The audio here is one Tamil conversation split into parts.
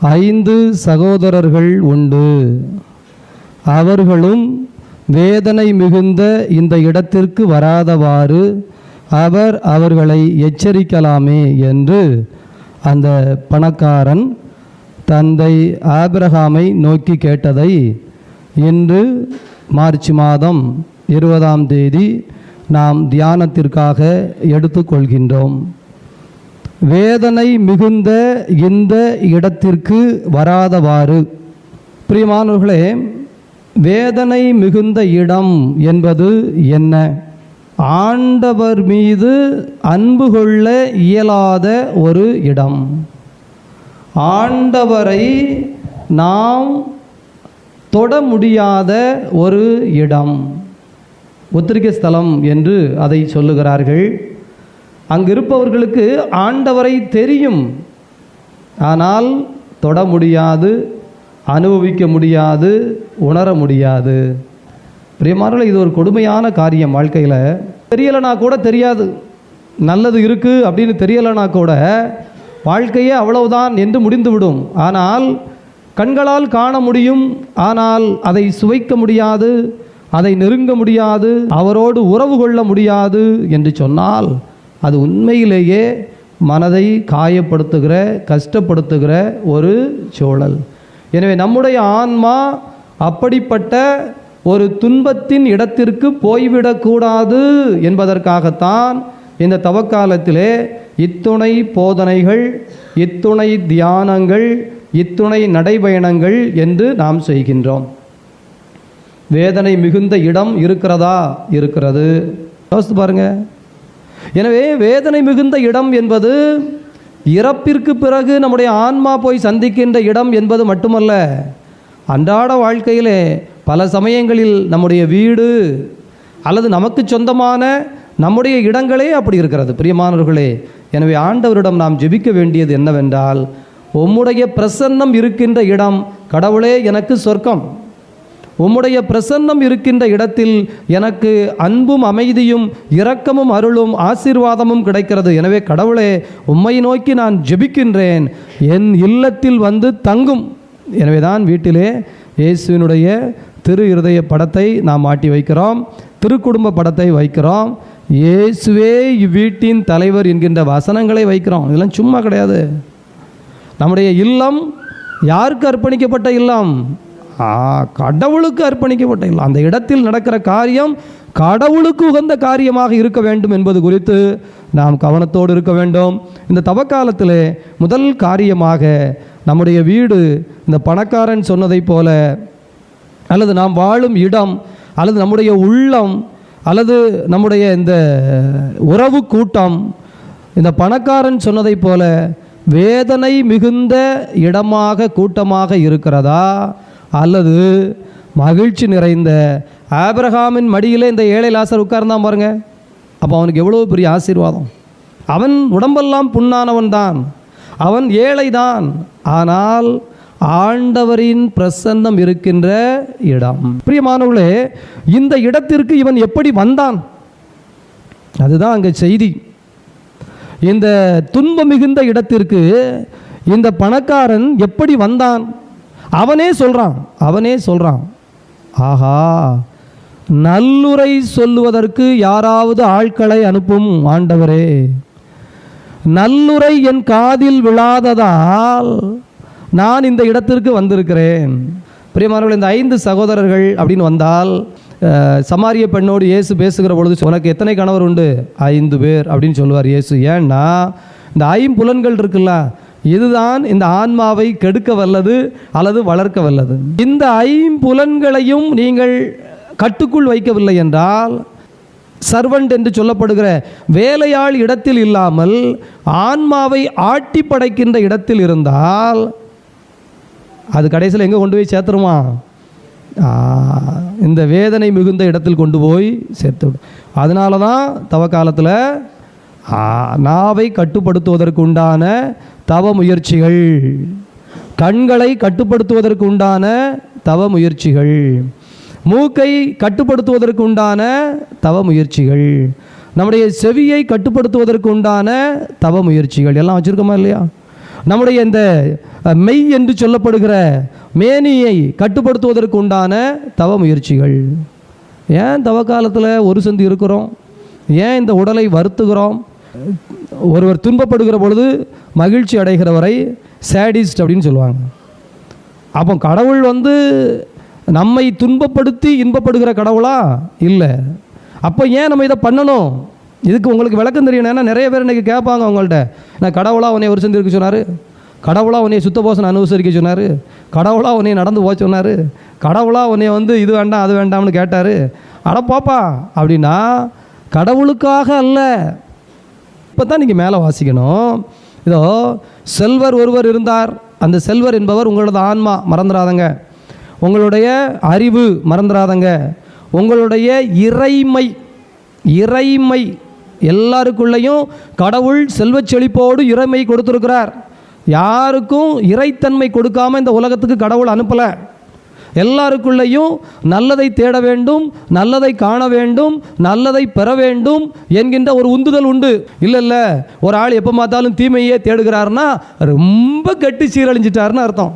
ஐந்து சகோதரர்கள் உண்டு. அவர்களும் வேதனை மிகுந்த இந்த இடத்திற்கு வராதவாறு அவர் அவர்களை எச்சரிக்கலாமே என்று அந்த பணக்காரன் தந்தை ஆபிரகாமை நோக்கி கேட்டதை இன்று மார்ச் மாதம் இருபதாம் தேதி நாம் தியானத்திற்காக எடுத்துக்கொள்கின்றோம். வேதனை மிகுந்த இந்த இடத்திற்கு வராதவாறு. பிரியமானவர்களே வேதனை மிகுந்த இடம் என்பது என்ன? ஆண்டவர் மீது அன்பு கொள்ள இயலாத ஒரு இடம். ஆண்டவரை நாம் தொட முடியாத ஒரு இடம். ஒத்திரிகை ஸ்தலம் என்று அதை சொல்லுகிறார்கள். அங்கு இருப்பவர்களுக்கு ஆண்டவரை தெரியும். ஆனால் தொட முடியாது அனுபவிக்க முடியாது உணர முடியாது. பிரியமானவர்களே இது ஒரு கொடுமையான காரியம் வாழ்க்கையில். தெரியலைனா கூட தெரியாது. நல்லது இருக்குது அப்படின்னு தெரியலைனா கூட வாழ்க்கையே அவ்வளவுதான் என்று முடிந்துவிடும். ஆனால் கண்களால் காண முடியும். ஆனால் அதை சுவைக்க முடியாது அதை நெருங்க முடியாது அவரோடு உறவு கொள்ள முடியாது என்று சொன்னால் அது உண்மையிலேயே மனதை காயப்படுத்துகிற கஷ்டப்படுத்துகிற ஒரு சூழல். எனவே நம்முடைய ஆன்மா அப்படிப்பட்ட ஒரு துன்பத்தின் இடத்திற்கு போய்விடக்கூடாது என்பதற்காகத்தான் இந்த தவக்காலத்திலே இத்துணை போதனைகள் இத்துணை தியானங்கள் இத்துணை நடைபயணங்கள் என்று நாம் செய்கின்றோம். வேதனை மிகுந்த இடம் இருக்கிறதா? இருக்கிறது. யோசித்து பாருங்கள் எனவே வேதனை மிகுந்த இடம் என்பது இறப்பிற்கு பிறகு நம்முடைய ஆன்மா போய் சந்திக்கின்ற இடம் என்பது மட்டுமல்ல அன்றாட வாழ்க்கையிலே பல சமயங்களில் நம்முடைய வீடு அல்லது நமக்கு சொந்தமான நம்முடைய இடங்களே அப்படி இருக்கிறது. பிரியமானவர்களே எனவே ஆண்டவரிடம் நாம் ஜெபிக்க வேண்டியது என்னவென்றால் உம்முடைய பிரசன்னம் இருக்கின்ற இடம் கடவுளே எனக்கு சொர்க்கம். உம்முடைய பிரசன்னம் இருக்கின்ற இடத்தில் எனக்கு அன்பும் அமைதியும் இரக்கமும் அருளும் ஆசீர்வாதமும் கிடைக்கிறது. எனவே கடவுளே உம்மை நோக்கி நான் ஜெபிக்கின்றேன். என் இல்லத்தில் வந்து தங்கும். எனவே தான் வீட்டிலே இயேசுவினுடைய திரு இருதய படத்தை நாம் மாட்டி வைக்கிறோம். திருக்குடும்ப படத்தை வைக்கிறோம். இயேசுவே இவ்வீட்டின் தலைவர் என்கின்ற வசனங்களை வைக்கிறோம். இதெல்லாம் சும்மா கிடையாது. நம்முடைய இல்லம் யாருக்கு அர்ப்பணிக்கப்பட்ட இல்லம்? கடவுளுக்கு அர்ப்பணிக்கப்பட்ட அந்த இடத்தில் நடக்கிற காரியம் கடவுளுக்கு உகந்த காரியமாக இருக்க வேண்டும் என்பது குறித்து நாம் கவனத்தோடு இருக்க வேண்டும். இந்த தவக்காலத்தில் முதல் காரியமாக நம்முடைய வீடு இந்த பணக்காரன் சொன்னதைப் போல அல்லது நாம் வாழும் இடம் அல்லது நம்முடைய உள்ளம் அல்லது நம்முடைய இந்த உறவு கூட்டம் இந்த பணக்காரன் சொன்னதைப் போல வேதனை மிகுந்த இடமாக கூட்டமாக இருக்கிறதா? அல்லது மகிழ்ச்சி நிறைந்த ஆபிரகாமின் மடியில் இந்த ஏழை லாசர் உட்கார்ந்தான் பாருங்க. அப்போ அவனுக்கு எவ்வளோ பெரிய ஆசீர்வாதம். அவன் உடம்பெல்லாம் புண்ணானவன் தான். அவன் ஏழை தான். ஆனால் ஆண்டவரின் பிரசன்னம் இருக்கின்ற இடம். பிரியமானவர்களே இந்த இடத்திற்கு இவன் எப்படி வந்தான்? அதுதான் அங்கே செய்தி. இந்த துன்பம் மிகுந்த இடத்திற்கு இந்த பணக்காரன் எப்படி வந்தான்? அவனே சொல்கிறான் அவனே சொல்கிறான் ஆஹா நல்லுரை சொல்லுவதற்கு யாராவது ஆட்களை அனுப்பும் ஆண்டவரே. நல்லுரை என் காதில் விழாததால் நான் இந்த இடத்திற்கு வந்திருக்கிறேன். பிரியமானவர்கள் இந்த ஐந்து சகோதரர்கள் அப்படின்னு வந்தால் சமாரிய பெண்ணோடு இயேசு பேசுகிற பொழுது உனக்கு எத்தனை கணவர் உண்டு? ஐந்து பேர் அப்படின்னு சொல்லுவார் இயேசு. ஏன்னா இந்த ஐம்புலன்கள் இருக்குல்ல இதுதான் இந்த ஆன்மாவை கெடுக்க வல்லது அல்லது வளர்க்க வல்லது. இந்த ஐம்புலன்களையும் நீங்கள் கட்டுக்குள் வைக்கவில்லை என்றால் சர்வன்ட் என்று சொல்லப்படுகிற வேலையாள் இடத்தில் இல்லாமல் ஆன்மாவை ஆட்டி படைக்கின்ற இடத்தில் இருந்தால் அது கடைசியில் எங்கே கொண்டு போய் சேர்த்துருமா? இந்த வேதனை மிகுந்த இடத்தில் கொண்டு போய் சேர்த்து விடும் அதனால தான் தவ காலத்தில் நாவை கட்டுப்படுத்துவதற்கு உண்டான தவ முயற்சிகள் கண்களை கட்டுப்படுத்துவதற்கு உண்டான தவ முயற்சிகள் மூக்கை கட்டுப்படுத்துவதற்கு உண்டான தவ முயற்சிகள் நம்முடைய செவியை கட்டுப்படுத்துவதற்கு உண்டான தவ முயற்சிகள் எல்லாம் வச்சுருக்கோமா இல்லையா? நம்முடைய இந்த மெய் என்று சொல்லப்படுகிற மேனியை கட்டுப்படுத்துவதற்கு உண்டான தவ முயற்சிகள் ஏன் தவ காலத்தில் ஒரு சந்தி இருக்கிறோம்? ஏன் இந்த உடலை வருத்துகிறோம்? ஒருவர் துன்பப்படுகிற பொழுது மகிழ்ச்சி அடைகிறவரை சேடிஸ்ட் அப்படின்னு சொல்லுவாங்க. அப்போ கடவுள் வந்து நம்மை துன்பப்படுத்தி இன்பப்படுகிற கடவுளா? இல்லை. அப்போ ஏன் நம்ம இதை பண்ணணும்? இதுக்கு உங்களுக்கு விளக்கம் தெரியணும். ஏன்னா நிறைய பேர் இன்றைக்கி கேட்பாங்க அவங்கள்ட்ட. நான் கடவுளாக உன்னை ஒரு சந்தி இருக்க சொன்னார். கடவுளாக உன்னை சுத்த போசனை அனுசரிக்க சொன்னார். கடவுளாக உன்னை நடந்து போக சொன்னார். கடவுளாக உன்னை வந்து இது வேண்டாம் அது வேண்டாம்னு கேட்டார். அட பாப்பா அப்படின்னா கடவுளுக்காக அல்ல. இப்போ தான் நீங்கள் மேலே வாசிக்கணும். இதோ செல்வர் ஒருவர் இருந்தார். அந்த செல்வர் என்பவர் உங்களோட ஆன்மா. மறந்துடாதங்க. உங்களுடைய அறிவு மறந்துடாதங்க. உங்களுடைய இறைமை இறைமை எல்லாருக்குள்ளேயும் கடவுள் செல்வச் செழிப்போடு இறைமை கொடுத்துருக்கிறார். யாருக்கும் இறைத்தன்மை கொடுக்காம இந்த உலகத்துக்கு கடவுள் அனுப்பலை. எல்லாருக்குள்ளேயும் நல்லதை தேட வேண்டும் நல்லதை காண வேண்டும் நல்லதை பெற வேண்டும் என்கின்ற ஒரு உந்துதல் உண்டு. இல்லை இல்லை ஒரு ஆள் எப்போ பார்த்தாலும் தீமையே தேடுகிறாருன்னா ரொம்ப கட்டி சீரழிஞ்சிட்டாருன்னு அர்த்தம்.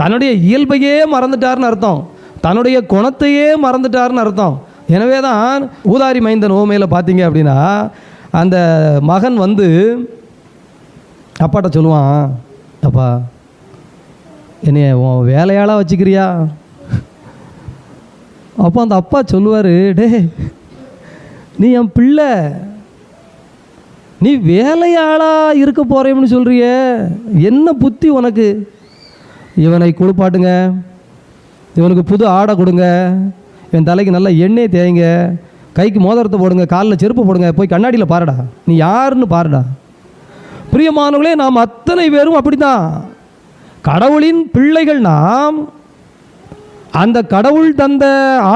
தன்னுடைய இயல்பையே மறந்துட்டாருன்னு அர்த்தம். தன்னுடைய குணத்தையே மறந்துட்டாருன்னு அர்த்தம். எனவே தான் ஊதாரி மைந்தன் ஓமையில் பார்த்தீங்க அப்படின்னா அந்த மகன் வந்து அப்பாட்ட சொல்லுவான் அப்பா என்னைய உன் வேலையாளாக வச்சுக்கிறியா? அப்போ அந்த அப்பா சொல்லுவார் டே நீ என் பிள்ளை. நீ வேலையாளாக இருக்க போகிறேன்னு சொல்கிறியே என்ன புத்தி உனக்கு? இவனை குளிப்பாட்டுங்க. இவனுக்கு புது ஆடை கொடுங்க. இவன் தலைக்கு நல்லா எண்ணெய் தேய்ங்க. கைக்கு மோதிரத்தை போடுங்க. காலில் செருப்பு போடுங்க. போய் கண்ணாடியில் பாருடா. நீ யாருன்னு பாருடா. பிரியமானவர்களே நாம் அத்தனை பேரும் அப்படித்தான். கடவுளின் பிள்ளைகள் நாம் அந்த கடவுள் தந்த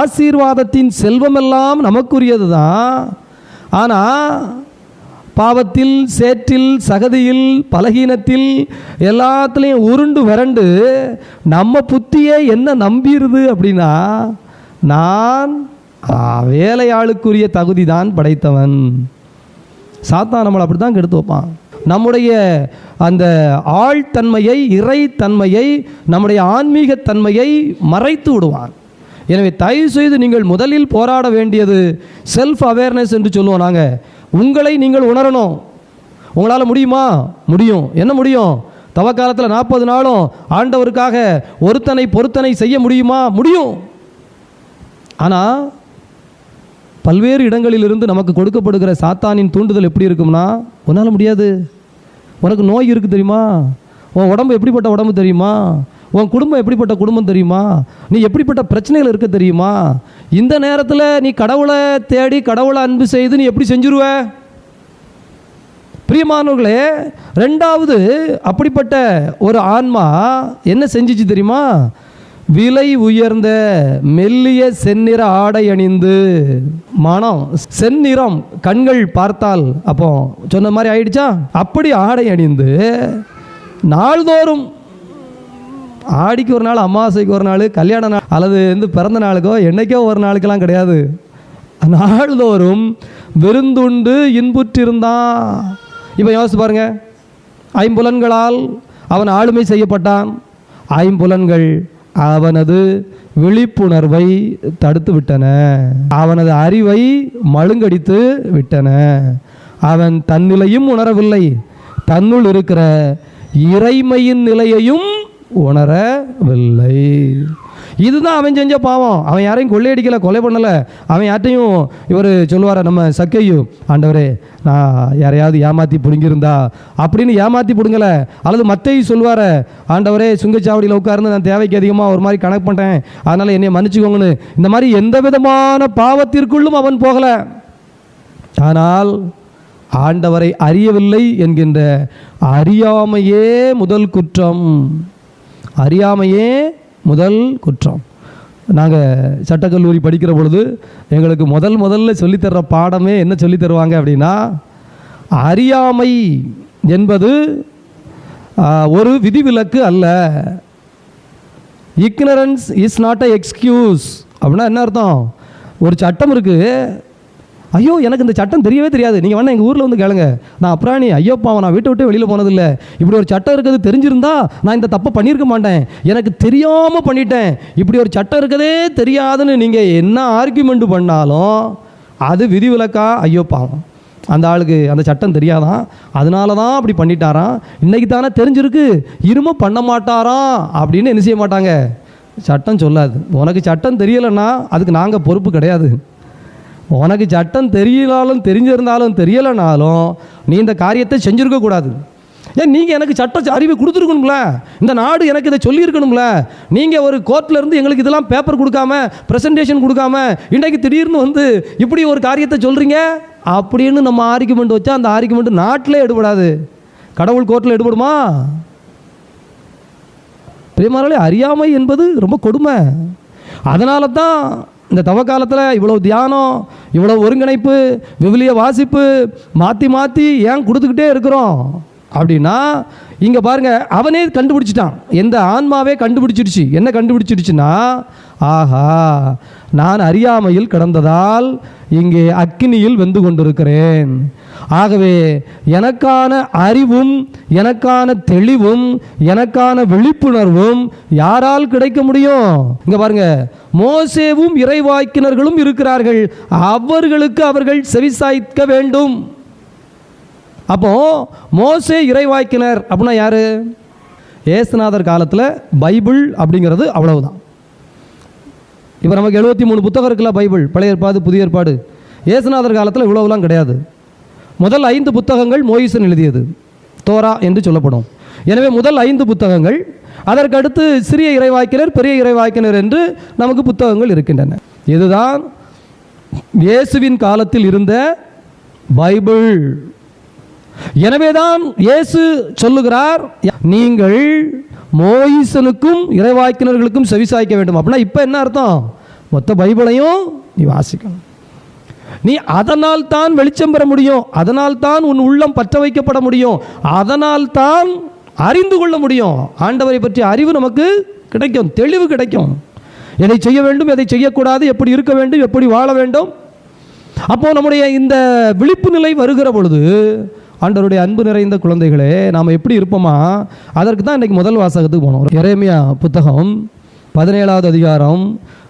ஆசீர்வாதத்தின் செல்வமெல்லாம் நமக்குரியது தான் ஆனால் பாவத்தில் சேற்றில் சகதியில் பலகீனத்தில் எல்லாத்துலேயும் உருண்டு விரண்டு நம்ம புத்தியே என்ன நம்பிடுது அப்படின்னா நான் வேலையாளுக்குரிய தகுதி தான் படைத்தவன். சாத்தான் நம்மளை அப்படி தான் கெடுத்து வைப்பான். நம்முடைய அந்த ஆழ்தன்மையை இறைத்தன்மையை நம்முடைய ஆன்மீகத்தன்மையை மறைத்து விடுவான். எனவே தயவு செய்து நீங்கள் முதலில் போராட வேண்டியது செல்ஃப் அவேர்னஸ் என்று சொல்லுவோம் நாங்கள் உங்களை நீங்கள் உணரணும். உங்களால் முடியுமா? முடியும். என்ன முடியும்? தவக்காலத்தில் நாற்பது நாளும் ஆண்டவருக்காக ஒருத்தனை பொருத்தனை செய்ய முடியுமா? முடியும். ஆனால் பல்வேறு இடங்களிலிருந்து நமக்கு கொடுக்கப்படுகிற சாத்தானின் தூண்டுதல் எப்படி இருக்கும்னா உன்னால் முடியாது. உனக்கு நோய் இருக்குது தெரியுமா? உன் உடம்பு எப்படிப்பட்ட உடம்பு தெரியுமா? உன் குடும்பம் எப்படிப்பட்ட குடும்பம் தெரியுமா? நீ எப்படிப்பட்ட பிரச்சனைகள் இருக்க தெரியுமா? இந்த நேரத்தில் நீ கடவுளை தேடி கடவுளை அன்பு செய்து நீ எப்படி செஞ்சுருவ? பிரியமானவர்களே ரெண்டாவது அப்படிப்பட்ட ஒரு ஆன்மா என்ன செஞ்சிச்சு தெரியுமா? விலை உயர்ந்த மெல்லிய செந்நிற ஆடை அணிந்து மனம் செந்நிறம் கண்கள் பார்த்தால் அப்போ சொன்ன மாதிரி ஆயிடுச்சா? அப்படி ஆடை அணிந்து நாள்தோறும் ஆடிக்கு ஒரு நாள் அமாவாசைக்கு ஒரு நாள் கல்யாண நாள் அல்லது வந்து பிறந்த நாளுக்கோ என்னைக்கோ ஒரு நாளுக்கெல்லாம் கிடையாது. நாள்தோறும் விருந்துண்டு இன்புற்றிருந்தான். இப்போ யோசிச்சு பாருங்க. ஐம்புலன்களால் அவன் ஆளுமை செய்யப்பட்டான். ஐம்புலன்கள் அவனது விழிப்புணர்வை தடுத்து விட்டன. அவனது அறிவை மழுங்கடித்து விட்டன. அவன் தன்னிலையும் உணரவில்லை. தன்னுள் இருக்கிற இறைமையின் நிலையையும் உணரவில்லை. இதுதான் அவன் செஞ்ச பாவம். அவன் யாரையும் கொள்ளையடிக்கல கொலை பண்ணலை. அவன் யார்ட்டையும் இவர் சொல்லுவார நம்ம சக்கையு ஆண்டவரே நான் யாரையாவது ஏமாற்றி பிடுங்கியிருந்தா அப்படின்னு ஏமாற்றி பிடுங்கலை. அல்லது மத்தையும் சொல்லுவார ஆண்டவரே சுங்கச்சாவடியில் உட்கார்ந்து நான் தேவைக்கு அதிகமாக ஒரு மாதிரி கணக்கு பண்ணிட்டேன் அதனால் என்னை மன்னிச்சுக்கோங்கன்னு. இந்த மாதிரி எந்த விதமான பாவத்திற்குள்ளும் அவன் போகலை. ஆனால் ஆண்டவரை அறியவில்லை என்கின்ற அறியாமையே முதல் குற்றம். அறியாமையே முதல் குற்றம். நாங்கள் சட்டக்கல்லூரி படிக்கிற பொழுது எங்களுக்கு முதல் முதல்ல சொல்லித்தர்ற பாடமே என்ன சொல்லி தருவாங்க அப்படின்னா அறியாமை என்பது ஒரு விதிவிலக்கு அல்ல. Ignorance is not a excuse அப்படின்னா என்ன அர்த்தம்? ஒரு சட்டம் இருக்குது ஐயோ எனக்கு இந்த சட்டம் தெரியவே தெரியாது. நீங்கள் வேணா எங்கள் ஊரில் வந்து கேளுங்க. நான் அப்புறாணி ஐயோ பாவம் நான் வீட்டை விட்டு வெளியில் போனதில்லை. இப்படி ஒரு சட்டம் இருக்கிறது தெரிஞ்சிருந்தா நான் இந்த தப்பை பண்ணியிருக்க மாட்டேன். எனக்கு தெரியாமல் பண்ணிட்டேன். இப்படி ஒரு சட்டம் இருக்கதே தெரியாதுன்னு நீங்கள் என்ன ஆர்கியூமெண்ட் பண்ணாலும் அது விதிவிலக்கா? ஐயோ பாவம் அந்த ஆளுக்கு அந்த சட்டம் தெரியாதான். அதனால தான் அப்படி பண்ணிட்டாராம். இன்றைக்கி தானே தெரிஞ்சிருக்கு. இரும பண்ண மாட்டாராம் அப்படின்னு என்ன செய்ய மாட்டாங்க? சட்டம் சொல்லாது. உனக்கு சட்டம் தெரியலைன்னா அதுக்கு நாங்கள் பொறுப்பு கிடையாது. உனக்கு சட்டம் தெரியலாலும் தெரிஞ்சிருந்தாலும் தெரியலைனாலும் நீ இந்த காரியத்தை செஞ்சுருக்க கூடாது. ஏன் நீங்கள் எனக்கு சட்ட அறிவு கொடுத்துருக்கணும்ல? இந்த நாடு எனக்கு இதை சொல்லியிருக்கணும்ல? நீங்கள் ஒரு கோர்ட்லேருந்து எங்களுக்கு இதெல்லாம் பேப்பர் கொடுக்காம ப்ரெசன்டேஷன் கொடுக்காம இன்றைக்கு திடீர்னு வந்து இப்படி ஒரு காரியத்தை சொல்கிறீங்க அப்படின்னு நம்ம ஆர்குமெண்ட் வச்சா அந்த ஆர்குமெண்ட் நாட்டிலே எடுபடாது. கடவுள் கோர்ட்டில் எடுபடுமா? பிரியமானவர்களே அறியாமை என்பது ரொம்ப கொடுமை. அதனால தான் இந்த தவ காலத்தில் இவ்வளோ தியானம் இவ்வளோ ஒருங்கிணைப்பு விவிலிய வாசிப்பு மாற்றி மாற்றி ஏன் கொடுத்துக்கிட்டே இருக்கிறோம்? அப்படின்னா இங்கே பாருங்க அவனே கண்டுபிடிச்சிட்டான். எந்த ஆன்மாவே கண்டுபிடிச்சிடுச்சு என்ன கண்டுபிடிச்சிடுச்சுன்னா ஆஹா நான் அறியாமையில் கிடந்ததால் இங்கே அக்கினியில் வெந்து கொண்டிருக்கிறேன். ஆகவே எனக்கான அறிவும் எனக்கான தெளிவும் எனக்கான விழிப்புணர்வும் யாரால் கிடைக்க முடியும்? இங்க பாருங்க. மோசேவும் இறைவாய்க்கினர்களும் இருக்கிறார்கள். அவர்களுக்கு அவர்கள் செவிசாய்க்க வேண்டும். அப்போ மோசே இறைவாய்க்கினர் அப்படின்னா யாரு? ஏசுநாதர் காலத்தில் பைபிள் அப்படிங்கிறது அவ்வளவுதான். இப்போ நமக்கு எழுபத்தி மூணு புத்தகம் இருக்குல்ல பைபிள் பழைய ஏற்பாடு புதிய ஏற்பாடு. ஏசுநாதர் காலத்தில் இவ்வளவுலாம் கிடையாது. முதல் ஐந்து புத்தகங்கள் மோயிசன் எழுதியது. தோரா என்று சொல்லப்படும். எனவே முதல் ஐந்து புத்தகங்கள் அதற்கடுத்து சிறிய இறைவாக்கினர் பெரிய இறைவாக்கினர் என்று நமக்கு புத்தகங்கள் இருக்கின்றன. இதுதான் இயேசுவின் காலத்தில் இருந்த பைபிள். எனவேதான் இயேசு சொல்லுகிறார் நீங்கள் மோயிசனுக்கும் இறைவாக்கினர்களுக்கும் செவிசாய்க்க வேண்டும். அப்படின்னா இப்போ என்ன அர்த்தம்? மொத்த பைபிளையும் நீ வாசிக்கணும். நீ அதனால் தான் வெளிச்சம் பெற முடியும். அதனால் தான் உன் உள்ளம் பற்ற வைக்கப்பட முடியும். அதனால் தான் அறிந்து கொள்ள முடியும். ஆண்டவரை பற்றிய அறிவு நமக்கு கிடைக்கும். தெளிவு கிடைக்கும். எதை செய்ய வேண்டும் எதை செய்யக்கூடாது எப்படி இருக்க வேண்டும் எப்படி வாழ வேண்டும். அப்போ நம்முடைய இந்த விழிப்பு நிலை வருகிற பொழுது ஆண்டவருடைய அன்பு நிறைந்த குழந்தைகளே நாம் எப்படி இருப்போமா? அதற்கு தான் இன்றைக்கு முதல் வாசகத்துக்கு போனோம் இறைமையா புத்தகம் பதினேழாவது அதிகாரம்.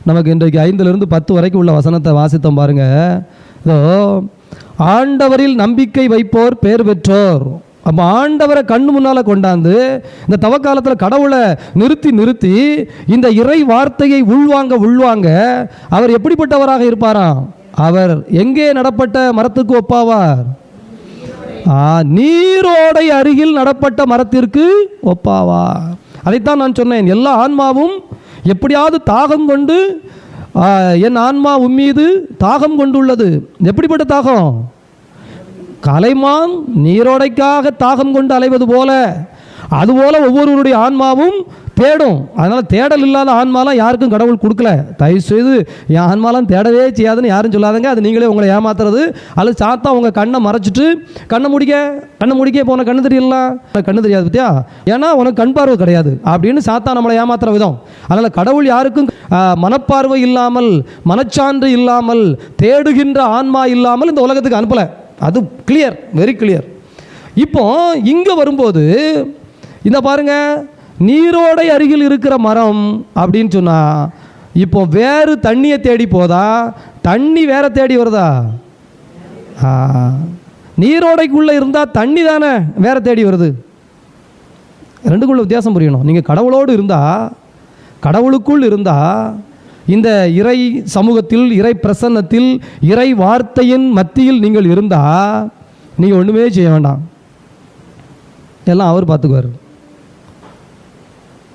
நமக்கு இன்றைக்கு ஐந்துலேருந்து பத்து வரைக்கும் உள்ள வசனத்தை வாசித்தோம் பாருங்கள் இதோ ஆண்டவரில் நம்பிக்கை வைப்போர் பேர் பெற்றோர். அப்போ ஆண்டவரை கண் முன்னால் கொண்டாந்து இந்த தவக்காலத்தில் கடவுளை நிறுத்தி நிறுத்தி இந்த இறை வார்த்தையை உள்வாங்க உள்வாங்க அவர் எப்படிப்பட்டவராக இருப்பாராம்? அவர் எங்கே நடப்பட்ட மரத்துக்கு ஒப்பாவார்? நீரோடை அருகில் நடப்பட்ட மரத்திற்கு ஒப்பாவா? அதைத்தான் நான் சொன்னேன். எல்லா ஆன்மாவும் எப்படியாவது தாகம் கொண்டு என் ஆன்மா உம்மீது தாகம் கொண்டுள்ளது. எப்படிப்பட்ட தாகம்? கலைமான் நீரோடைக்காக தாகம் கொண்டு அலைவது போல அதுபோல ஒவ்வொருவருடைய ஆன்மாவும் தேடும். அதனால் தேடல் இல்லாத ஆன்மாலாம் யாருக்கும் கடவுள் கொடுக்கல. தயவு செய்து என் ஆன்மாலாம் தேடவே செய்யாதுன்னு யாரும் சொல்லாதங்க. அது நீங்களே உங்களை ஏமாத்துறது. அல்லது சாத்தா உங்கள் கண்ணை மறைச்சிட்டு கண்ணை முடிக்க கண்ணை முடிக்க போன கண்ணு தெரியலாம் கண்ணு தெரியாது பத்தியா? ஏன்னா உனக்கு கண் பார்வை கிடையாது. அப்படின்னு சாத்தா நம்மளை ஏமாத்துற விதம். அதனால் கடவுள் யாருக்கும் மனப்பார்வை இல்லாமல் மனச்சான்று இல்லாமல் தேடுகின்ற ஆன்மா இல்லாமல் இந்த உலகத்துக்கு அனுப்பலை. அது கிளியர் வெரி கிளியர் இப்போ இங்கே வரும்போது இந்த பாருங்க நீரோடை அருகில் இருக்கிற மரம் அப்படின்னு சொன்னால் இப்போ வேறு தண்ணியை தேடி போதா? தண்ணி வேற தேடி வருதா? நீரோடைக்குள்ளே இருந்தால் தண்ணி தானே வேற தேடி வருது? ரெண்டுக்குள்ள வித்தியாசம் புரியணும். நீங்கள் கடவுளோடு இருந்தால் கடவுளுக்குள் இருந்தால் இந்த இறை சமூகத்தில் இறை பிரசன்னத்தில் இறை வார்த்தையின் மத்தியில் நீங்கள் இருந்தால் நீங்கள் ஒன்றுமே செய்ய வேண்டாம். எல்லாம் அவர் பார்த்துக்குவார்.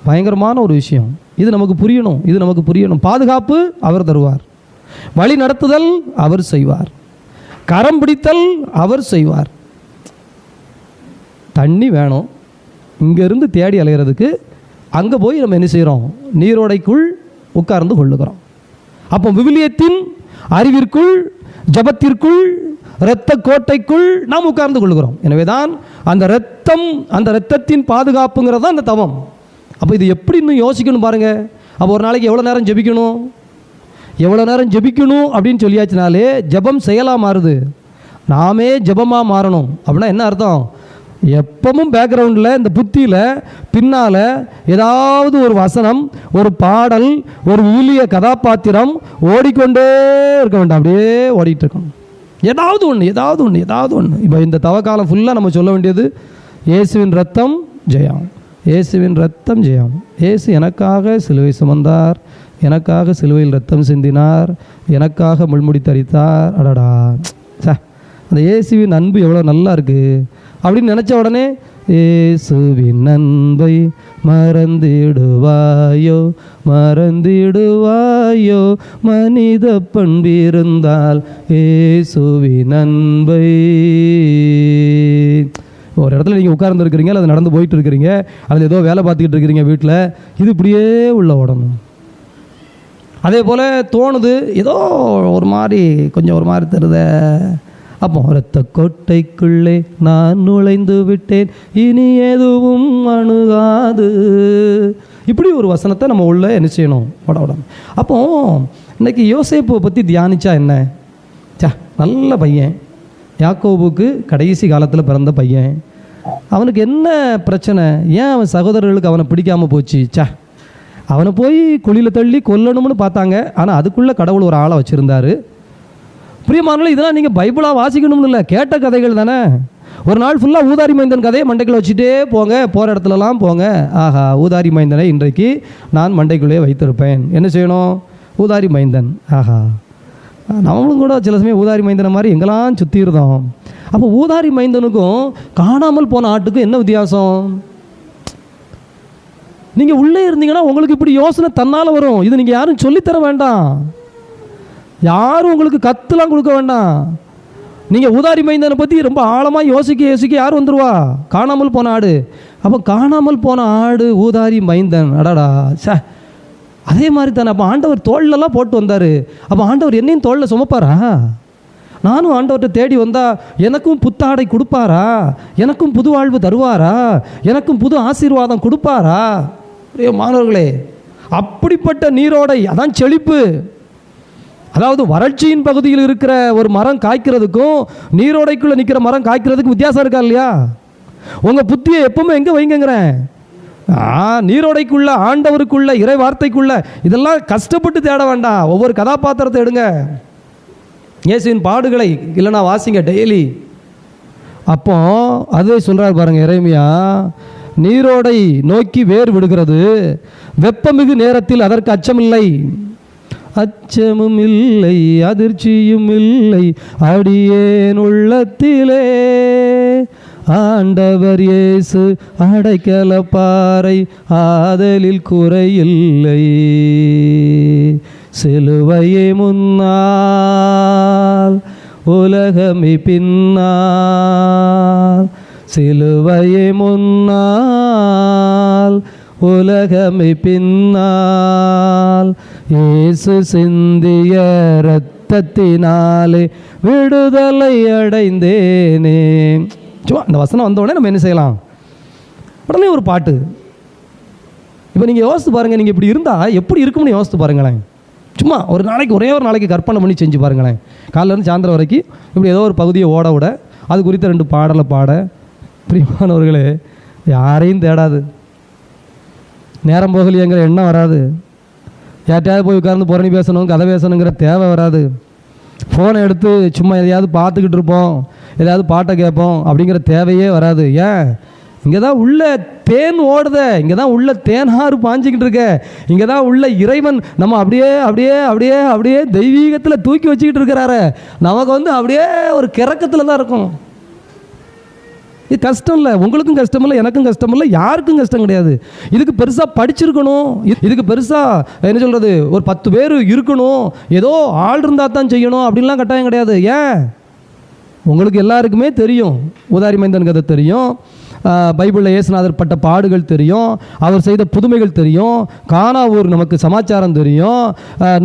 பயங்கரமான ஒரு விஷயம். இது நமக்கு புரியணும். இது நமக்கு புரியணும். பாதுகாப்பு அவர் தருவார். வழி நடத்துதல் அவர் செய்வார். கரம் பிடித்தல் அவர் செய்வார். தண்ணி வேணும். இங்கேருந்து தேடி அலைகிறதுக்கு அங்கே போய் நம்ம என்ன செய்கிறோம் நீரோடைக்குள் உட்கார்ந்து கொள்ளுகிறோம். அப்போ விவிலியத்தின் அறிவிற்குள் ஜபத்திற்குள் இரத்த கோட்டைக்குள் நாம் உட்கார்ந்து கொள்கிறோம் எனவே தான் அந்த இரத்தம் அந்த இரத்தத்தின் பாதுகாப்புங்கிறது தான் அந்த தவம். அப்போ இது எப்படி இன்னும் யோசிக்கணும் பாருங்கள் அப்போ ஒரு நாளைக்கு எவ்வளோ நேரம் ஜெபிக்கணும்? எவ்வளோ நேரம் ஜெபிக்கணும் அப்படின்னு சொல்லியாச்சுனாலே ஜெபம் செயலாக மாறுது. நாமே ஜெபமாக மாறணும். அப்படின்னா என்ன அர்த்தம்? எப்பவும் பேக்ரவுண்டில் இந்த புத்தியில் பின்னால் ஏதாவது ஒரு வசனம் ஒரு பாடல் ஒரு ஊழிய கதாபாத்திரம் ஓடிக்கொண்டே இருக்க வேண்டாம். அப்படியே ஓடிட்டு இருக்கணும். ஏதாவது ஒன்று ஏதாவது ஒன்று ஏதாவது ஒன்று இப்போ இந்த தவக்காலம் ஃபுல்லாக நம்ம சொல்ல வேண்டியது இயேசுவின் ரத்தம் ஜெயம். இயேசுவின் ரத்தம் ஜெயம். இயேசு எனக்காக சிலுவை சுமந்தார். எனக்காக சிலுவையில் ரத்தம் சிந்தினார். எனக்காக முள்முடி தரித்தார் அடடா. சே அந்த இயேசுவின் அன்பு எவ்வளோ நல்லா இருக்குது அப்படின்னு நினச்ச உடனே இயேசுவின் அன்பை மறந்திடுவாயோ? மறந்திடுவாயோ? மனித பண்பிருந்தால் இயேசுவின் அன்பை. ஒரு இடத்துல நீங்கள் உட்கார்ந்துருக்கிறீங்க அல்லது நடந்து போயிட்டு இருக்கிறீங்க அதில் ஏதோ வேலை பார்த்துக்கிட்டு இருக்கிறீங்க வீட்டில் இது இப்படியே உள்ள ஓடணும். அதே போல் தோணுது ஏதோ ஒரு மாதிரி கொஞ்சம் ஒரு மாதிரி தருத அப்போ இரத்த கோட்டைக்குள்ளே நான் நுழைந்து விட்டேன் இனி எதுவும் அணுகாது. இப்படி ஒரு வசனத்தை நம்ம உள்ள என்ன செய்யணும்? ஓட உடம்பு அப்போ இன்னைக்கு யோசேப்பை பற்றி தியானிச்சா என்ன? சா நல்ல பையன். யாக்கோபுக்கு கடைசி காலத்தில் பிறந்த பையன். அவனுக்கு என்ன பிரச்சனை? ஏன் அவன் சகோதரர்களுக்கு அவனை பிடிக்காமல் போச்சு? சா அவனை போய் குழியில் தள்ளி கொல்லணும்னு பார்த்தாங்க. ஆனால் அதுக்குள்ளே கடவுள் ஒரு ஆளை வச்சுருந்தாரு. பிரியமானல இதெல்லாம் நீங்கள் பைபிளாக வாசிக்கணும்னு இல்லை. கேட்ட கதைகள் தானே. ஒரு நாள் ஃபுல்லாக ஊதாரி மைந்தன் கதையை மண்டைக்குள்ளே வச்சுட்டே போங்க. போகிற இடத்துலலாம் போங்க. ஆஹா ஊதாரி மைந்தனை இன்றைக்கு நான் மண்டைக்குள்ளே வைத்திருப்பேன். என்ன செய்யணும்? ஊதாரி மைந்தன். ஆஹா. நம்மளும் கூட சில சமயம் ஊதாரி மைந்தனை மாதிரி எங்கெல்லாம் சுற்றி இருந்தோம் அப்போ ஊதாரி மைந்தனுக்கும் காணாமல் போன ஆட்டுக்கும் என்ன வித்தியாசம்? நீங்கள் உள்ளே இருந்தீங்கன்னா உங்களுக்கு இப்படி யோசனை தன்னால் வரும். இது நீங்கள் யாரும் சொல்லித்தர வேண்டாம். யாரும் உங்களுக்கு கத்துலாம் கொடுக்க வேண்டாம். நீங்கள் ஊதாரி மைந்தனை பற்றி ரொம்ப ஆழமாக யோசிக்க யோசிக்க யார் வந்துடுவா காணாமல் போன ஆடு. அப்போ காணாமல் போன ஆடு ஊதாரி மைந்தன். அடாடா. சே அதே மாதிரி தானே. அப்போ ஆண்டவர் தோல்லலாம் போட்டு வந்தார். அப்போ ஆண்டவர் என்னையும் தோளில் சுமப்பாரா? நானும் ஆண்டவர்கிட்ட தேடி வந்தால் எனக்கும் புத்தாடை கொடுப்பாரா? எனக்கும் புது வாழ்வு தருவாரா? எனக்கும் புது ஆசீர்வாதம் கொடுப்பாரா? பிரிய மாணவர்களே அப்படிப்பட்ட நீரோடை அதான் செழிப்பு. அதாவது வறட்சியின் பகுதியில் இருக்கிற ஒரு மரம் காய்க்கிறதுக்கும் நீரோடைக்குள்ளே நிற்கிற மரம் காய்க்கிறதுக்கும் வித்தியாசம் இருக்கா இல்லையா? உங்கள் புத்தியை எப்பவுமே எங்கே வைங்கங்கிறேன்? நீரோடைக்குள்ள ஆண்டவருக்குள்ள இறை வார்த்தைக்குள்ள இதெல்லாம் கஷ்டப்பட்டு தேட வேண்டாம். ஒவ்வொரு கதாபாத்திரத்தை எடுங்க. இயேசுவின் பாடுகளை இல்லைனா வாசிங்க டெய்லி அப்போ அதுவே சொல்கிறார் பாருங்க இறைமையா நீரோடை நோக்கி வேர் விடுகிறது. வெப்பமிகு நேரத்தில் அதற்கு அச்சமில்லை. அச்சமும் இல்லை அதிர்ச்சியும் இல்லை. அடியேன் உள்ளத்திலே ஆண்டவர் இயேசு அடைக்கல பாறை ஆதலில் குறையில்லை. சிலுவையே முன்னால் உலகமி பின்னால். சிலுவையே முன்னால் உலகமி பின்னால். இயேசு சிந்திய ரத்தத்தினாலே விடுதலை அடைந்தேனே. சும்மா இந்த வசனம் வந்த நம்ம என்ன செய்யலாம்? உடனே ஒரு பாட்டு. இப்போ நீங்கள் யோசித்து பாருங்கள் நீங்கள் இப்படி இருந்தால் எப்படி இருக்கும்னு யோசித்து பாருங்களேன். சும்மா ஒரு நாளைக்கு ஒரே ஒரு நாளைக்கு கற்பனை பண்ணி செஞ்சு பாருங்களேன். காலைல இருந்து சாயந்தரம் வரைக்கும் இப்படி ஏதோ ஒரு பகுதியை ஓட விட அது குறித்த ரெண்டு பாடலை பாட பிரியமானவர்களே யாரையும் தேடாது. நேரம் போகலையேங்கிற எண்ணம் வராது. யார்ட்டையாவது போய் உட்கார்ந்து புறணி பேசணும் கதை பேசணுங்கிற தேவை வராது. ஃபோனை எடுத்து சும்மா எதையாவது பார்த்துக்கிட்டு இருப்போம் எதாவது பாட்டை கேட்போம் அப்படிங்கிற தேவையே வராது. ஏன்? இங்கே தான் உள்ள தேன் ஓடுத இங்கே தான் உள்ள தேனாறு பாஞ்சிக்கிட்டு இருக்க இங்கே தான் உள்ள இறைவன் நம்ம அப்படியே அப்படியே அப்படியே அப்படியே தெய்வீகத்தில் தூக்கி வச்சுக்கிட்டு இருக்கிறாரு. நமக்கு வந்து அப்படியே ஒரு கிறக்கத்தில் தான் இருக்கும். இது கஷ்டம் இல்லை. உங்களுக்கும் கஷ்டம் இல்லை எனக்கும் கஷ்டம் இல்லை யாருக்கும் கஷ்டம் கிடையாது. இதுக்கு பெருசாக படிச்சிருக்கணும். இது- இதுக்கு பெருசாக என்ன சொல்கிறது ஒரு பத்து பேர் இருக்கணும். ஏதோ ஆள் இருந்தால் தான் செய்யணும் அப்படின்லாம் கட்டாயம் கிடையாது. ஏன்? உங்களுக்கு எல்லாருக்குமே தெரியும். உதாரி மைந்தன் கதை தெரியும். பைபிளில் இயேசுநாதர் பட்ட பாடுகள் தெரியும். அவர் செய்த புதுமைகள் தெரியும். கானாவூர் நமக்கு சமாச்சாரம் தெரியும்.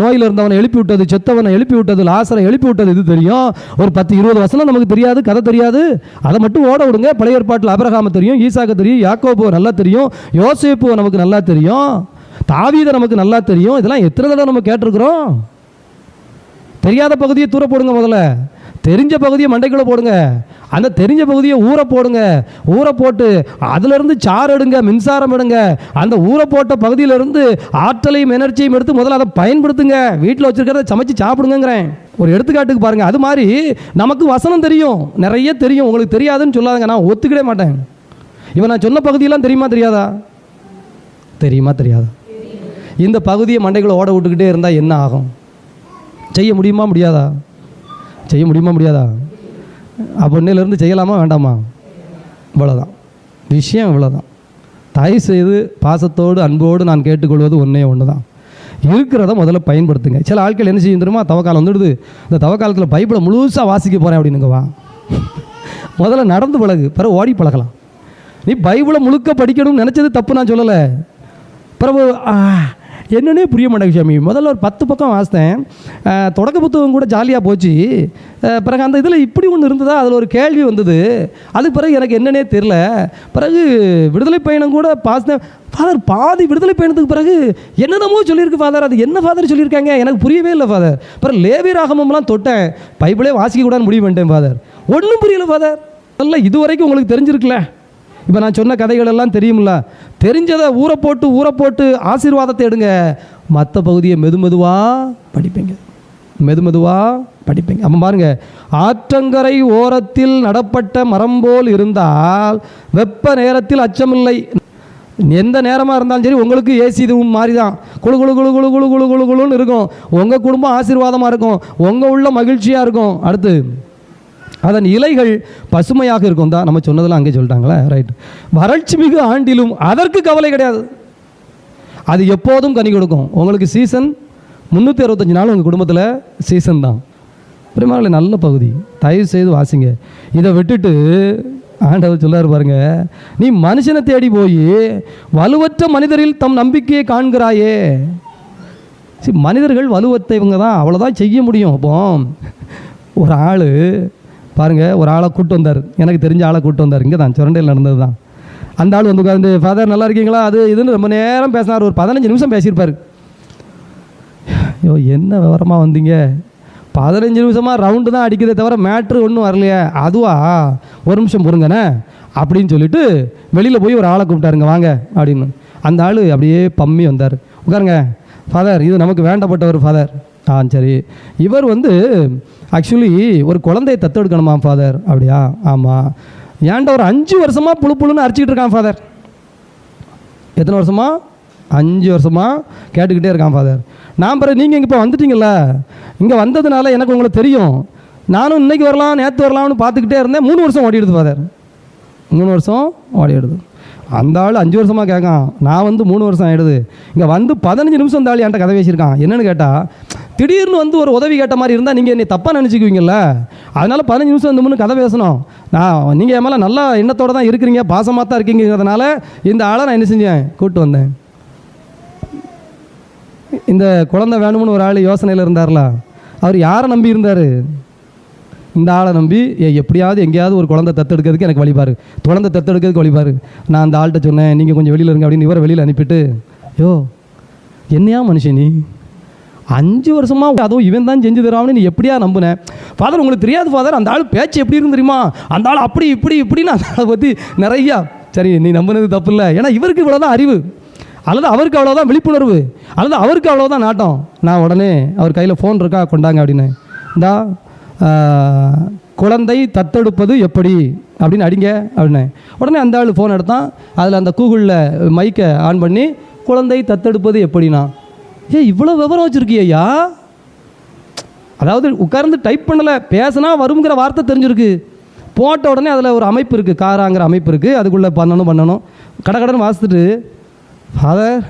நோயில் இருந்தவனை எழுப்பி விட்டது செத்தவனை எழுப்பி விட்டது லாசரை எழுப்பி விட்டது இது தெரியும். ஒரு பத்து இருபது வசனம் நமக்கு தெரியாது கதை தெரியாது. அதை மட்டும் ஓட விடுங்க. பழைய ஏற்பாட்டில் அபரகாம தெரியும் ஈசாக்கு தெரியும் யாக்கோபு நல்லா தெரியும் யோசேப்பு நமக்கு நல்லா தெரியும் தாவீதை நமக்கு நல்லா தெரியும். இதெல்லாம் எத்தனை தடவை நம்ம கேட்டிருக்கிறோம்? தெரியாத பகுதியை தூர போடுங்க முதல்ல. தெரிஞ்ச பகுதியை மண்டைக்குள்ளே போடுங்க. அந்த தெரிஞ்ச பகுதியை ஊற போடுங்க. ஊற போட்டு அதிலிருந்து சாறு எடுங்க மின்சாரம் எடுங்க. அந்த ஊற போட்ட பகுதியிலிருந்து ஆற்றலையும் எனர்ஜியும் எடுத்து முதல்ல அதை பயன்படுத்துங்க. வீட்டில் வச்சுருக்கிறத சமைச்சு சாப்பிடுங்கிறேன் ஒரு எடுத்துக்காட்டுக்கு பாருங்கள் அது மாதிரி நமக்கு வசனம் தெரியும். நிறைய தெரியும். உங்களுக்கு தெரியாதுன்னு சொல்லாதுங்க. நான் ஒத்துக்கிட மாட்டேன். இவன் நான் சொன்ன பகுதியெல்லாம் தெரியுமா தெரியாதா? தெரியுமா தெரியாதா? இந்த பகுதியை மண்டைகளை ஓட விட்டுக்கிட்டே இருந்தால் என்ன ஆகும்? செய்ய முடியுமா முடியாதா? செய்ய முடியுமா முடியாதா? அப்போன்னிலேருந்து செய்யலாமா வேண்டாமா? இவ்வளோதான் விஷயம் இவ்வளோதான் தயவு செய்து பாசத்தோடு அன்போடு நான் கேட்டுக்கொள்வது ஒன்றே ஒன்று தான் இருக்கிறத முதல்ல பயன்படுத்துங்க. சில ஆட்கள் என்ன செய்யும் தெரியுமா? தவக்காலம் வந்துடுது. இந்த தவக்காலத்தில் பைபிளை முழுசாக வாசிக்க போகிறேன் அப்படின்னுங்க வா. முதல்ல நடந்து பழகு பிறகு ஓடி பழகலாம். நீ பைபிளை முழுக்க படிக்கணும்னு நினச்சது தப்பு நான் சொல்லலை. பிறகு என்னன்னே புரிய மாட்டேங்குது சாமி. முதல்ல ஒரு பத்து பக்கம் வாசித்தேன். தொடக்க புத்தகம் கூட ஜாலியாக போச்சு. பிறகு அந்த இதில் இப்படி ஒன்று இருந்ததா? அதில் ஒரு கேள்வி வந்தது. அதுக்கு பிறகு எனக்கு என்னன்னே தெரில பிறகு விடுதலை பயணம் கூட பாசினேன் ஃபாதர் பாதி விடுதலை பயணத்துக்கு பிறகு என்னென்னமோ சொல்லியிருக்கு ஃபாதர் அது என்ன ஃபாதர் சொல்லியிருக்காங்க? எனக்கு புரியவே இல்லை ஃபாதர் பிறகு லேவி ராகமம்லாம் தொட்டேன். பைபிளே வாசிக்க கூடாதுன்னு முடிவு பண்ணிட்டேன் ஃபாதர் ஒன்றும் புரியல ஃபாதர் நல்லா இது வரைக்கும் உங்களுக்கு தெரிஞ்சிருக்குல்ல. இப்போ நான் சொன்ன கதைகள் எல்லாம் தெரியும்ல தெரிஞ்சதை ஊற போட்டு ஊற போட்டு ஆசீர்வாதத்தை எடுங்க. மற்ற பகுதியை மெதுமெதுவாக படிப்பீங்க. மெதுமெதுவாக படிப்பீங்க. அப்போ பாருங்கள் ஆற்றங்கரை ஓரத்தில் நடப்பட்ட மரம் போல் இருந்தால் வெப்ப நேரத்தில் அச்சமில்லை. எந்த நேரமாக இருந்தாலும் சரி உங்களுக்கு ஏசி இதுவும் மாதிரி தான் குழு குழு குழு குழு குழு குழு குழுன்னு இருக்கும். உங்கள் குடும்பம் ஆசீர்வாதமாக இருக்கும். உங்கள் உள்ள மகிழ்ச்சியாக இருக்கும். அடுத்து அதன் இலைகள் பசுமையாக இருக்கும். தான் நம்ம சொன்னதெல்லாம் அங்கே சொல்லிட்டாங்களே ரைட் வறட்சி மிகு ஆண்டிலும் அதற்கு கவலை கிடையாது. அது எப்போதும் கனி கொடுக்கும். உங்களுக்கு சீசன் முந்நூற்றி அறுபத்தஞ்சு நாள் உங்கள் குடும்பத்தில் சீசன் தான். பெருமாள் நல்ல பகுதி. தயவு செய்து வாசிங்க. இதை விட்டுட்டு ஆண்டவர் சொல்லார் பாருங்க நீ மனுஷனை தேடி போய் வலுவற்ற மனிதரில் தம் நம்பிக்கையை காண்கிறாயே. சரி மனிதர்கள் வலுவற்றவங்க தான் அவ்வளோதான் செய்ய முடியும். அப்போ ஒரு ஆள் பாருங்கள் ஒரு ஆளை கூப்பிட்டு வந்தார். எனக்கு தெரிஞ்ச ஆளை கூப்பிட்டு வந்தார். இங்கே தான் சுரண்டையில் நடந்தது தான். அந்த ஆள் வந்து உட்காந்து ஃபாதர் நல்லா இருக்கீங்களா? அது இதுன்னு ரொம்ப நேரம் பேசினார். ஒரு பதினஞ்சு நிமிஷம் பேசியிருப்பார். ஐயோ என்ன விவரமாக வந்தீங்க? பதினஞ்சு நிமிஷமாக ரவுண்டு தான் அடிக்கிறதே தவிர மேட்ரு ஒன்றும் வரலையே. அதுவா? ஒரு நிமிஷம் பொறுங்கண்ணே. அப்படின்னு சொல்லிட்டு வெளியில் போய் ஒரு ஆளை கூப்பிட்டாருங்க வாங்க அப்படின்னு. அந்த ஆள் அப்படியே பம்மி வந்தார். உட்காருங்க ஃபாதர் இது நமக்கு வேண்டப்பட்டவர் ஃபாதர் ஆ சரி. இவர் வந்து ஆக்சுவலி ஒரு குழந்தையை தத்தெடுக்கணுமா ஃபாதர் அப்படியா? ஆமாம் ஏன்டா ஒரு அஞ்சு வருஷமாக புழு புழுன்னு அரைச்சிக்கிட்டு இருக்கான் ஃபாதர் எத்தனை வருஷமா? அஞ்சு வருஷமா கேட்டுக்கிட்டே இருக்கான் ஃபாதர் நான் பிறகு நீங்கள் இங்கே இப்போ வந்துட்டீங்கள இங்கே வந்ததுனால எனக்கு உங்களை தெரியும். நானும் இன்றைக்கி வரலாம் நேற்று வரலாம்னு பார்த்துக்கிட்டே இருந்தேன். மூணு வருஷம் ஓடிடுது ஃபாதர் மூணு வருஷம் ஓடிடுது. அந்த ஆள் அஞ்சு வருஷமாக கேட்கான் நான் வந்து மூணு வருஷம் ஆகிடுது இங்கே வந்து பதினஞ்சு நிமிஷம் இந்த ஆள் என்கிட்ட கதை பேசியிருக்கான். என்னென்னு கேட்டால் திடீர்னு வந்து ஒரு உதவி கேட்ட மாதிரி இருந்தால் நீங்கள் என்னை தப்பாக நினச்சிக்குவீங்கல்ல? அதனால் பதினஞ்சு நிமிஷம் இந்த மூணு கதை பேசணும். நான் நீங்கள் என் மேலே நல்லா எண்ணத்தோடு தான் இருக்கிறீங்க பாசமாக தான் இருக்கீங்கிறதுனால இந்த ஆளை நான் என்ன செஞ்சேன்? கூப்பிட்டு வந்தேன். இந்த குழந்தை வேணும்னு ஒரு ஆள் யோசனையில் இருந்தார்ல அவர் யாரை நம்பி இருந்தார்? இந்த ஆளை நம்பி ஏ எப்படியாவது எங்கேயாவது ஒரு குழந்தை தத்தெடுக்கிறதுக்கு எனக்கு வழிபாரு குழந்தை தத்தெடுக்கிறதுக்கு வழிபாரு நான் அந்த ஆள்கிட்ட சொன்னேன் நீங்கள் கொஞ்சம் வெளியில் இருங்க அப்படின்னு இவரை வெளியில் அனுப்பிட்டு யோ என்னையா மனுஷன் நீ? அஞ்சு வருஷமா அதுவும் இவன் தான் செஞ்சு தருவான்னு நீ எப்படியா நம்புனேன் ஃபாதர் உங்களுக்கு தெரியாது ஃபாதர் அந்த ஆள் பேச்சு எப்படி இருந்து தெரியுமா? அந்த ஆள் அப்படி இப்படி இப்படின்னு அந்த ஆளை பற்றி நிறையா சரி நீ நம்பினது தப்பு இல்லை. ஏன்னா இவருக்கு இவ்வளோதான் அறிவு. அல்லது அவருக்கு அவ்வளோதான் விழிப்புணர்வு. அல்லது அவருக்கு அவ்வளோதான் நாட்டம். நான் உடனே அவர் கையில் ஃபோன் இருக்கா கொண்டாங்க அப்படின்னு. இந்தா குழந்தை தத்தெடுப்பது எப்படி? அப்படின்னு அடிங்க அப்படின்னு. உடனே அந்த ஆள் ஃபோன் எடுத்தான். அதில் அந்த கூகுளில் மைக்கை ஆன் பண்ணி குழந்தை தத்தெடுப்பது எப்படின்னா ஏ இவ்வளோ விவரம் வச்சுருக்கியா அதாவது உட்கார்ந்து டைப் பண்ணலை பேசினா வருங்கிற வார்த்தை தெரிஞ்சிருக்கு. போட்ட உடனே அதில் ஒரு அமைப்பு இருக்குது காராங்கிற அமைப்பு இருக்குது அதுக்குள்ளே பண்ணணும் பண்ணணும். கடை கடன் வாசித்துட்டு ஃபாதர்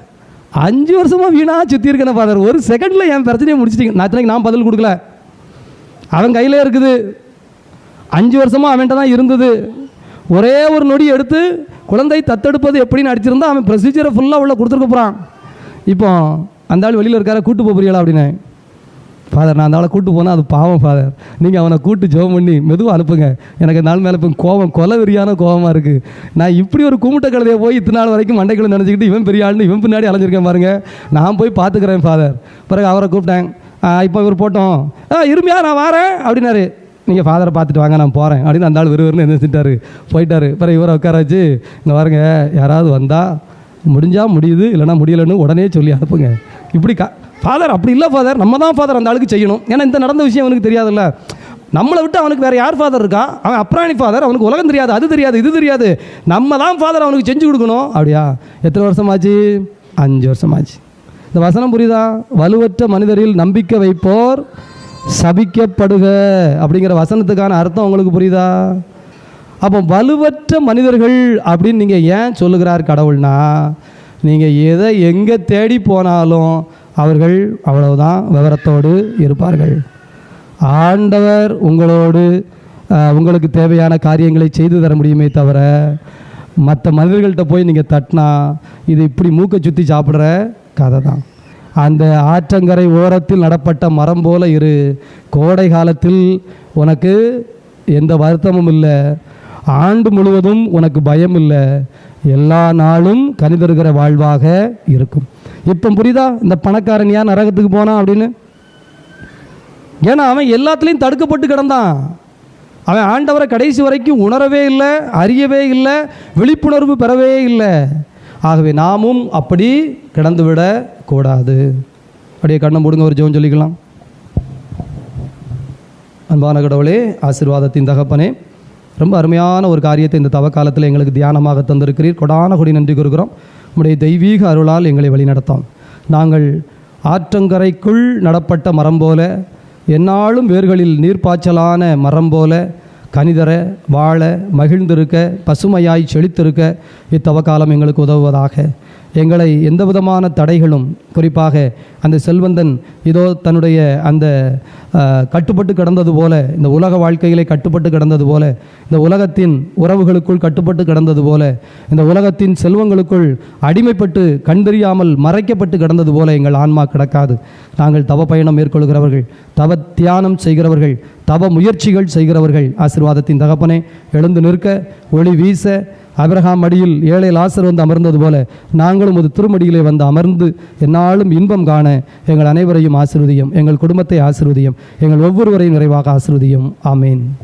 அஞ்சு வருஷமாக வீணாக சுற்றி இருக்கேன் ஃபாதர் ஒரு செகண்டில் என் பிரச்சனையை முடிச்சிட்டிங்க. நான் இத்தனைக்கு நான் பதில் கொடுக்கல. அவன் கையிலே இருக்குது. அஞ்சு வருஷமாக அவன்கிட்ட தான் இருந்தது. ஒரே ஒரு நொடி எடுத்து குழந்தை தத்தெடுப்பது எப்படின்னு அடிச்சிருந்தா அவன் ப்ரொசீஜரை ஃபுல்லாக உள்ள கொடுத்துருக்க போகிறான் இப்போ அந்த ஆள் வெளியில் இருக்கார கூட்டு போகிறீங்களா அப்படின்னு. ஃபாதர் நான் அந்த ஆளை கூட்டு போனால் அது பாவம் ஃபாதர் நீங்கள் அவனை கூட்டு ஜெபம் பண்ணி மெதுவாக அனுப்புங்க. எனக்கு நாள் மேலே இப்போ கோவம் கொலை வெறியான கோவமாக இருக்குது நான் இப்படி ஒரு கும்பிட்ட கழுதையை போய் இத்தனை நாள் வரைக்கும் மண்டைக்குள்ள நினச்சிக்கிட்டு இவன் பெரிய ஆளுன்னு இவன் பின்னாடி அலைஞ்சிருக்கேன் பாருங்கள் நான் போய் பார்த்துக்கிறேன் ஃபாதர் பிறகு அவரை கூப்பிட்டேன். இப்போ இவர் போட்டோம். ஆ இருமையா நான் வரேன் அப்படின்னாரு. நீங்கள் ஃபாதரை பார்த்துட்டு வாங்க நான் போகிறேன் அப்படின்னு அந்த ஆள் விறுவிறுன்னு எழுந்திரிச்சிட்டாரு போயிட்டாரு. பிறகு இவரை உட்கார வச்சு இங்கே பாருங்க யாராவது வந்தால் முடிஞ்சால் முடியுது இல்லைன்னா முடியலைன்னு உடனே சொல்லி அனுப்புங்க. இப்படி கா ஃபாதர் அப்படி இல்லை ஃபாதர் நம்ம தான் ஃபாதர் அந்த ஆளுக்கு செய்யணும். ஏன்னா இந்த நடந்த விஷயம் அவனுக்கு தெரியாதுல்ல. நம்மளை விட்டு அவனுக்கு வேறு யார் ஃபாதர் இருக்கா? அவன் அப்ராணி ஃபாதர் அவனுக்கு உலகம் தெரியாது அது தெரியாது இது தெரியாது. நம்ம தான் ஃபாதர் அவனுக்கு செஞ்சு கொடுக்கணும். அப்படியா? எத்தனை வருஷமாச்சு? அஞ்சு வருஷமாச்சு. இந்த வசனம் புரியுதா? வலுவற்ற மனிதரில் நம்பிக்கை வைப்போர் சபிக்கப்படுக அப்படிங்கிற வசனத்துக்கான அர்த்தம் உங்களுக்கு புரியுதா? அப்போ வலுவற்ற மனிதர்கள் அப்படின்னு நீங்கள் ஏன் சொல்லுகிறார் கடவுள்னா நீங்கள் எதை எங்கே தேடி போனாலும் அவர்கள் அவ்வளவுதான் விவரத்தோடு இருப்பார்கள். ஆண்டவர் உங்களோடு உங்களுக்கு தேவையான காரியங்களை செய்து தர முடியுமே தவிர மற்ற மனிதர்கள்ட்ட போய் நீங்கள் தட்டினா இது இப்படி மூக்கை சுற்றி சாப்பிட்ற கதை தான் அந்த ஆற்றங்கரை ஓரத்தில் நடப்பட்ட மரம் போல இரு. கோடை காலத்தில் உனக்கு எந்த வருத்தமும் இல்லை. ஆண்டு முழுவதும் உனக்கு பயம் இல்லை. எல்லா நாளும் கனிதருகிற வாழ்வாக இருக்கும். இப்போ புரியுதா? இந்த பணக்காரன் ஏன் நரகத்துக்கு போனான் அப்படின்னு? ஏன்னா அவன் எல்லாத்துலேயும் தடுக்கப்பட்டு கிடந்தான். அவன் ஆண்டவரை கடைசி வரைக்கும் உணரவே இல்லை அறியவே இல்லை விழிப்புணர்வு பெறவே இல்லை. ஆகவே நாமும் அப்படி கிடந்துவிட கூடாது. அப்படியே கண்ணை மூடுங்க ஒரு ஜோன் சொல்லிக்கலாம். அன்பான கடவுளே ஆசீர்வாதத்தின் தகப்பனே ரொம்ப அருமையான ஒரு காரியத்தை இந்த தவக்காலத்தில் எங்களுக்கு தியானமாக தந்திருக்கிறீர். கொடான கொடி நன்றி கூறுகிறோம். உடைய தெய்வீக அருளால் எங்களை வழிநடத்தோம். நாங்கள் ஆற்றங்கரைக்குள் நடப்பட்ட மரம் போல எந்நாளும் வேர்களில் நீர்ப்பாய்ச்சலான மரம் போல கனிதர வாழ மகிழ்ந்திருக்க பசுமையாய் செழித்திருக்க இத்தவக்காலம் எங்களுக்கு உதவுவதாக. எங்களை எந்த விதமான தடைகளும் குறிப்பாக அந்த செல்வந்தன் இதோ தன்னுடைய அந்த கட்டுப்பட்டு கிடந்தது போல இந்த உலக வாழ்க்கையிலே கட்டுப்பட்டு கிடந்தது போல இந்த உலகத்தின் உறவுகளுக்குள் கட்டுப்பட்டு கிடந்தது போல இந்த உலகத்தின் செல்வங்களுக்குள் அடிமைப்பட்டு கண்டறியாமல் மறைக்கப்பட்டு கிடந்தது போல எங்கள் ஆன்மா கிடக்காது. நாங்கள் தவ பயணம் மேற்கொள்கிறவர்கள் தவ தியானம் செய்கிறவர்கள் தவ முயற்சிகள் செய்கிறவர்கள். ஆசீர்வாதத்தின் தகப்பனே எழுந்து நிற்க ஒளி வீச அபிரஹாம் அடியில் ஏழை லாசர் வந்து அமர்ந்தது போல நாங்களும் ஒரு திருமடியிலே வந்து அமர்ந்து என்னாலும் இன்பம் காண எங்கள் அனைவரையும் ஆசிர்வதியும் எங்கள் குடும்பத்தை ஆசிர்வதியும் எங்கள் ஒவ்வொருவரையும் நிறைவாக ஆசிர்வதியும். ஆமேன்.